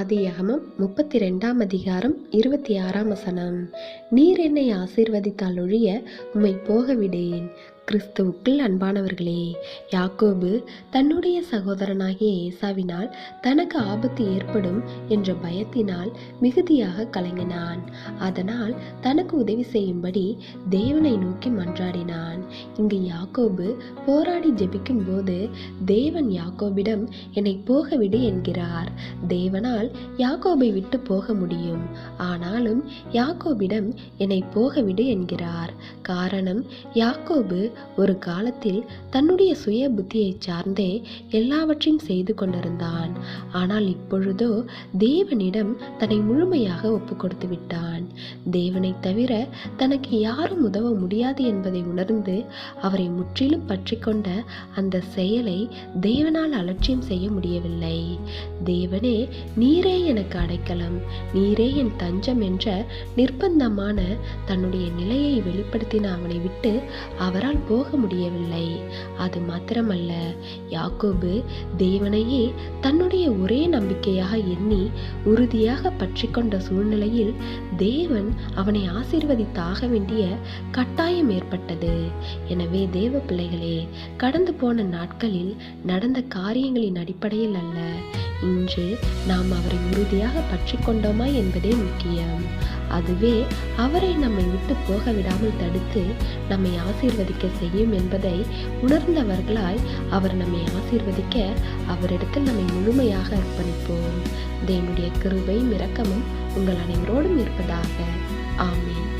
ஆதியாகமம் முப்பத்தி ரெண்டாம் அதிகாரம் இருபத்தி ஆறாம் வசனம். நீர் என்னை ஆசீர்வதித்தால் ஒழிய உம்மை போக விடேன் கிறிஸ்துவுக்குள் அன்பானவர்களே யாக்கோபு தன்னுடைய சகோதரனாகிய ஏசாவினால் தனக்கு ஆபத்து ஏற்படும் என்ற பயத்தினால் மிகுதியாக கலங்கினான். அதனால் தனக்கு உதவி செய்யும்படி தேவனை நோக்கி மன்றாடினான். இங்கு யாக்கோபு போராடி ஜெபிக்கும் போது தேவன் யாக்கோபிடம் என்னை போகவிடு என்கிறார். தேவனால் யாக்கோபை விட்டு போக முடியும். ஆனாலும் யாக்கோபிடம் என்னை போகவிடு என்கிறார். காரணம் யாக்கோபு ஒரு காலத்தில் தன்னுடைய சுய புத்தியை சார்ந்தே எல்லாவற்றையும் செய்து கொண்டிருந்தான். ஆனால் இப்பொழுதோ தேவனிடம் தன்னை முழுமையாக ஒப்பு கொடுத்து விட்டான் தேவனை தவிர தனக்கு யாரும் உதவ முடியாது என்பதை உணர்ந்து அவரை முற்றிலும் பற்றி கொண்ட அந்த செயலை தேவனால் அலட்சியம் செய்ய முடியவில்லை. தேவனே நீரே எனக்கு அடைக்கலம். நீரே என் தஞ்சம் என்ற நிர்பந்தமான தன்னுடைய நிலையை வெளிப்படுத்தின அவனை விட்டு அவரால் போக முடியவில்லை. அது மாத்திரமல்ல யாக்கோபு தேவனையே தன்னுடைய ஒரே நம்பிக்கையாக எண்ணி உறுதியாக பற்றி கொண்ட சூழ்நிலையில் இறைவன் அவனை ஆசீர்வதித்தாக வேண்டிய கட்டாயம் ஏற்பட்டது. எனவே தேவ பிள்ளைகளே கடந்து போன நாட்களில் நடந்த காரியங்களின் அடிப்படையில் அல்ல. இன்று நாம் அவரை உறுதியாக பற்றி கொண்டோமா என்பதே முக்கியம். அதுவே அவரை நம்மை விட்டு போக விடாமல் தடுத்து நம்மை ஆசீர்வதிக்க செய்யும் என்பதை உணர்ந்தவர்களாய் அவர் நம்மை ஆசீர்வதிக்க அவரிடத்தில் நம்மை முழுமையாக அர்ப்பணிப்போம். தேவனுடைய கிருபையும் இரக்கமும் உங்கள் அனைவரோடும் இருப்பதாக Amen.